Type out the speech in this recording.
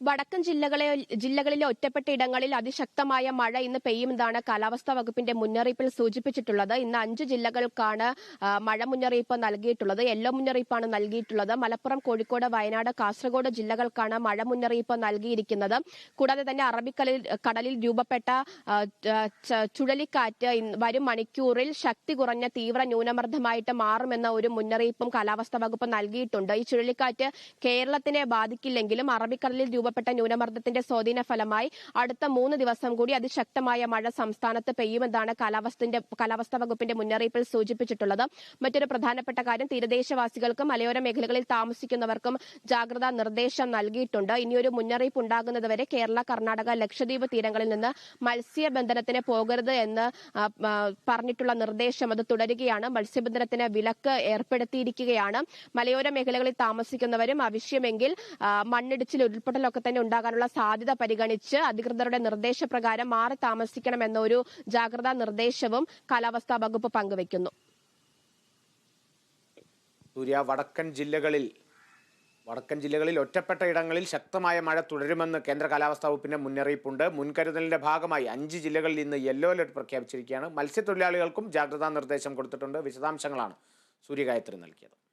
വടക്കൻ ജില്ലകളെ ജില്ലകളിലെ ഒറ്റപ്പെട്ട ഇടങ്ങളിൽ അതിശക്തമായ മഴ ഇന്ന് പെയ്യുമെന്നാണ് കാലാവസ്ഥാ വകുപ്പിന്റെ മുന്നറിയിപ്പിൽ സൂചിപ്പിച്ചിട്ടുള്ളത്. ഇന്ന് അഞ്ച് ജില്ലകൾക്കാണ് മഴ മുന്നറിയിപ്പ് നൽകിയിട്ടുള്ളത്. യെല്ലോ മുന്നറിയിപ്പാണ് നൽകിയിട്ടുള്ളത്. മലപ്പുറം കോഴിക്കോട് വയനാട് കാസർഗോഡ് ജില്ലകൾക്കാണ് മഴ മുന്നറിയിപ്പ് നൽകിയിരിക്കുന്നത്. കൂടാതെ തന്നെ അറബിക്കടലിൽ കടലിൽ രൂപപ്പെട്ട ചുഴലിക്കാറ്റ് വരും മണിക്കൂറിൽ ശക്തി കുറഞ്ഞ തീവ്ര ന്യൂനമർദ്ദമായിട്ട് മാറുമെന്ന ഒരു മുന്നറിയിപ്പും കാലാവസ്ഥാ വകുപ്പ് നൽകിയിട്ടുണ്ട്. ഈ ചുഴലിക്കാറ്റ് കേരളത്തിനെ ബാധിക്കില്ലെങ്കിലും അറബിക്കടലിൽ രൂപപ്പെട്ട ന്യൂനമർദ്ദത്തിന്റെ സ്വാധീന ഫലമായി അടുത്ത മൂന്ന് ദിവസം കൂടി അതിശക്തമായ മഴ സംസ്ഥാനത്ത് പെയ്യുമെന്നാണ് കാലാവസ്ഥന്റെ കാലാവസ്ഥാ വകുപ്പിന്റെ മുന്നറിയിപ്പിൽ സൂചിപ്പിച്ചിട്ടുള്ളത്. മറ്റൊരു പ്രധാനപ്പെട്ട കാര്യം തീരദേശവാസികൾക്കും മലയോര മേഖലകളിൽ താമസിക്കുന്നവർക്കും ജാഗ്രതാ നിർദ്ദേശം നൽകിയിട്ടുണ്ട്. ഇനിയൊരു മുന്നറിയിപ്പ് ഉണ്ടാകുന്നതുവരെ കേരള കർണാടക ലക്ഷദ്വീപ് തീരങ്ങളിൽ നിന്ന് മത്സ്യബന്ധനത്തിന് പോകരുത് എന്ന് പറഞ്ഞിട്ടുള്ള നിർദ്ദേശം അത് തുടരുകയാണ്. മത്സ്യബന്ധനത്തിന് വിലക്ക് ഏർപ്പെടുത്തിയിരിക്കുകയാണ്. മലയോര മേഖലകളിൽ താമസിക്കുന്നവരും ആവശ്യമെങ്കിൽ മണ്ണിടിച്ചിൽ ഉരുൾപൊട്ടലൊക്കെ തന്നെ ഉണ്ടാകാനുള്ള സാധ്യത പരിഗണിച്ച് അധികൃതരുടെ നിർദ്ദേശപ്രകാരം മാറി താമസിക്കണമെന്ന ഒരു ജാഗ്രതാ നിർദ്ദേശവും കാലാവസ്ഥാ വകുപ്പ് പങ്കുവയ്ക്കുന്നു സൂര്യ വടക്കൻ ജില്ലകളിൽ വടക്കൻ ജില്ലകളിൽ ഒറ്റപ്പെട്ട ഇടങ്ങളിൽ ശക്തമായ മഴ തുടരുമെന്ന് കേന്ദ്ര കാലാവസ്ഥാ വകുപ്പിന്റെ മുന്നറിയിപ്പുണ്ട്. മുൻകരുതലിന്റെ ഭാഗമായി അഞ്ച് ജില്ലകളിൽ ഇന്ന് യെല്ലോ അലർട്ട് പ്രഖ്യാപിച്ചിരിക്കുകയാണ്. മത്സ്യത്തൊഴിലാളികൾക്കും ജാഗ്രതാ നിർദ്ദേശം കൊടുത്തിട്ടുണ്ട്. വിശദാംശങ്ങളാണ് സൂര്യഗായത്രി നൽകിയത്.